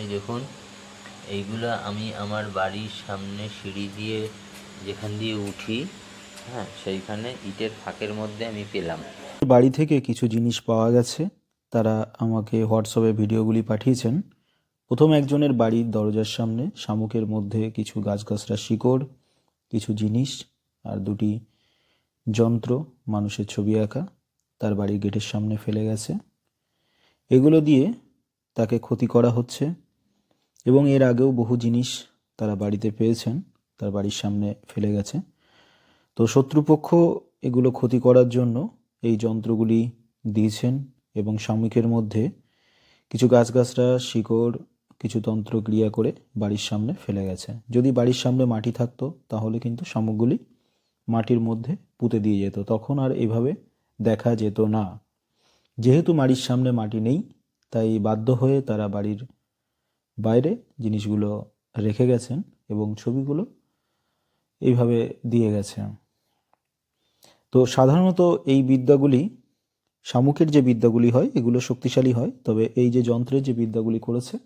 এই দেখুন, এইগুলো আমি আমার বাড়ির সামনে সিঁড়ি দিয়ে যেখান দিয়ে উঠি হ্যাঁ সেইখানে ইটের ফাঁকের মধ্যে আমি পেলাম। বাড়ি থেকে কিছু জিনিস পাওয়া গেছে, তারা আমাকে হোয়াটসঅ্যাপে ভিডিওগুলি পাঠিয়েছেন। প্রথম একজনের বাড়ির দরজার সামনে, শামুকের মধ্যে কিছু গাছগাছরা শিকড়, কিছু জিনিস আর দুটি যন্ত্র, মানুষের ছবি আঁকা, তার বাড়ির গেটের সামনে ফেলে গেছে। এগুলো দিয়ে তাকে ক্ষতি করা হচ্ছে। এবং এর আগেও বহু জিনিস তারা বাড়িতে পেয়েছেন, তার বাড়ির সামনে ফেলে গেছে। তো শত্রুপক্ষ এগুলো ক্ষতি করার জন্য এই যন্ত্রগুলি দিয়েছেন এবং শামুকের মধ্যে কিছু গাছগাছরা শিকড়, কিছু তন্ত্র ক্রিয়া করে বাড়ির সামনে ফেলে গেছে। যদি বাড়ির সামনে মাটি থাকতো, তাহলে কিন্তু শামুকগুলি মাটির মধ্যে পুঁতে দিয়ে যেত। তখন আর এভাবে দেখা যেত না। যেহেতু বাড়ির সামনে মাটি নেই, তাই বাধ্য হয়ে তারা বাড়ির বাইরে জিনিসগুলো রেখে গেছেন এবং ছবিগুলো এইভাবে দিয়ে গেছে। তো সাধারণত এই বিদ্যাগুলি, শামুকের যে বিদ্যাগুলি হয়, এগুলো শক্তিশালী হয়, তবে এই যে যন্ত্রের যে বিদ্যাগুলি করেছে,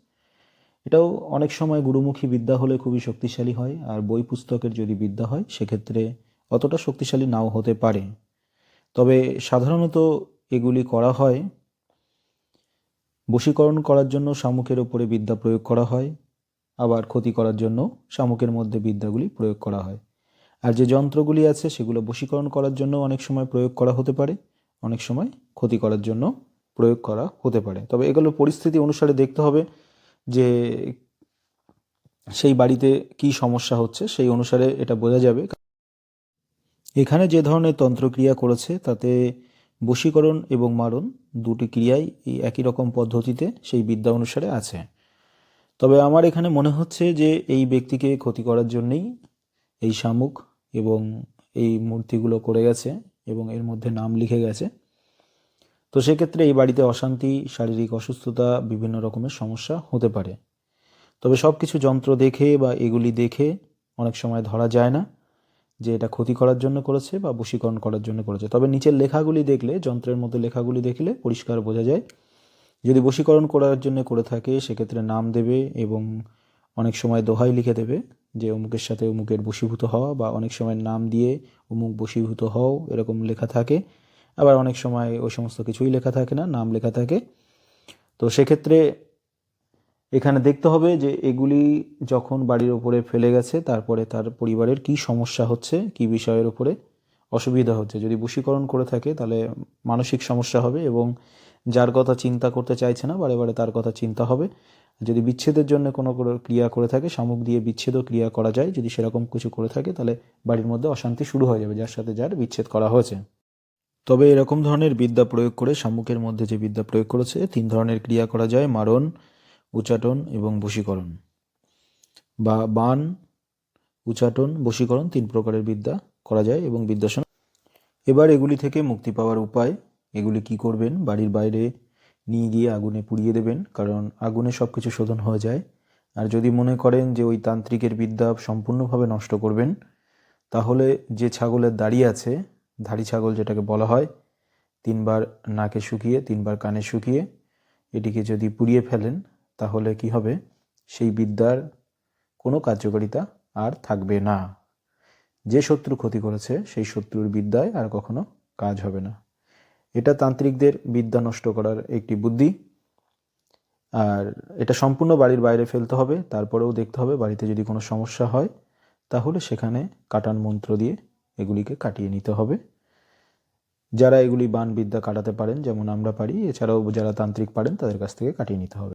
এটাও অনেক সময় গুরুমুখী বিদ্যা হলে খুবই শক্তিশালী হয়, আর বই পুস্তকের যদি বিদ্যা হয়, সেক্ষেত্রে অতটা শক্তিশালী নাও হতে পারে। তবে সাধারণত এগুলি করা হয় বশীকরণ করার জন্য শামুকের ওপরে বিদ্যা প্রয়োগ করা হয়, আবার ক্ষতি করার জন্য শামুকের মধ্যে বিদ্যাগুলি প্রয়োগ করা হয়। আর যে যন্ত্রগুলি আছে, সেগুলো বশীকরণ করার জন্য অনেক সময় প্রয়োগ করা হতে পারে, অনেক সময় ক্ষতি করার জন্য প্রয়োগ করা হতে পারে। তবে এগুলো পরিস্থিতি অনুসারে দেখতে হবে যে সেই বাড়িতে কি সমস্যা হচ্ছে, সেই অনুসারে এটা বোঝা যাবে। এখানে যে ধরনের তন্ত্রক্রিয়া করেছে, তাতে বশীকরণ এবং মারণ দুটি ক্রিয়াই এই একই রকম পদ্ধতিতে সেই বিদ্যা অনুসারে আছে। তবে আমার এখানে মনে হচ্ছে যে এই ব্যক্তিকে ক্ষতি করার জন্যেই এই শামুক এবং এই মূর্তিগুলো করে গেছে এবং এর মধ্যে নাম লিখে গেছে। তো সেক্ষেত্রে এই বাড়িতে অশান্তি, শারীরিক অসুস্থতা, বিভিন্ন রকমের সমস্যা হতে পারে। তবে সব কিছু যন্ত্র দেখে বা এগুলি দেখে অনেক সময় ধরা যায় না। যে এটা ক্ষতি করার জন্য করেছে বা বশীকরণ করার জন্য করেছে। তবে নিচের লেখাগুলি দেখলে, যন্ত্রের মধ্যে লেখাগুলি দেখলে পরিষ্কার বোঝা যায়। যদি বশীকরণ করার জন্য করে থাকে, সেক্ষেত্রে নাম দেবে এবং অনেক সময় দোহাই লিখে দেবে যে অমুকের সাথে অমুকের বশীভূত হওয়া বা অনেক সময় নাম দিয়ে অমুক বশীভূত হও, এরকম লেখা থাকে। আবার অনেক সময় ওই সমস্ত কিছুই লেখা থাকে না, নাম লেখা থাকে। তো সেক্ষেত্রে এখানে দেখতে হবে যে এগুলি যখন বাড়ির ওপরে ফেলে গেছে, তারপরে তার পরিবারের কি সমস্যা হচ্ছে, কি বিষয়ের ওপরে অসুবিধা হচ্ছে। যদি বশীকরণ করে থাকে, তাহলে মানসিক সমস্যা হবে এবং যার কথা চিন্তা করতে চাইছে না, বারে বারে তার কথা চিন্তা হবে। যদি বিচ্ছেদের জন্য কোনো ক্রিয়া করে থাকে, শামুক দিয়ে বিচ্ছেদও ক্রিয়া করা যায়, যদি সেরকম কিছু করে থাকে, তাহলে বাড়ির মধ্যে অশান্তি শুরু হয়ে যাবে, যার সাথে যার বিচ্ছেদ করা হয়েছে। তবে এরকম ধরনের বিদ্যা প্রয়োগ করে শামুকের মধ্যে যে বিদ্যা প্রয়োগ করেছে, তিন ধরনের ক্রিয়া করা যায়। মারণ উচাটন এবং বশীকরণ। বা বান উচাটন বশীকরণ তিন প্রকারের বিদ্যা করা যায় এবং বিদ্যাসন। এবার এগুলি থেকে মুক্তি পাওয়ার উপায়, এগুলি কি করবেন? বাড়ির বাইরে নিয়ে গিয়ে আগুনে পুড়িয়ে দেবেন, কারণ আগুনে সব কিছু শোধন হয়ে যায়। আর যদি মনে করেন যে ওই তান্ত্রিকের বিদ্যা সম্পূর্ণভাবে নষ্ট করবেন, তাহলে যে ছাগলের দাড়ি আছে, ধাড়ি ছাগল যেটাকে বলা হয়, তিনবার নাকে শুকিয়ে, তিনবার কানে শুকিয়ে, এটিকে যদি পুড়িয়ে ফেলেন তাহলে কি হবে? সেই বিদ্যার কোনো কার্যকারিতা আর থাকবে না। যে শত্রু ক্ষতি করেছে, সেই শত্রুর বিদ্যায় আর কখনো কাজ হবে না। এটা তান্ত্রিকদের বিদ্যা নষ্ট করার একটি বুদ্ধি। আর এটা সম্পূর্ণ বাড়ির বাইরে ফেলতে হবে, তারপরেও দেখতে হবে বাড়িতে যদি কোনো সমস্যা হয়, তাহলে সেখানে কাটান মন্ত্র দিয়ে এগুলিকে কাটিয়ে নিতে হবে। যারা এগুলি বান বিদ্যা কাটাতে পারেন, যেমন আমরা পারি, এছাড়াও যারা তান্ত্রিক পারেন, তাদের কাছ থেকে কাটিয়ে নিতে হবে।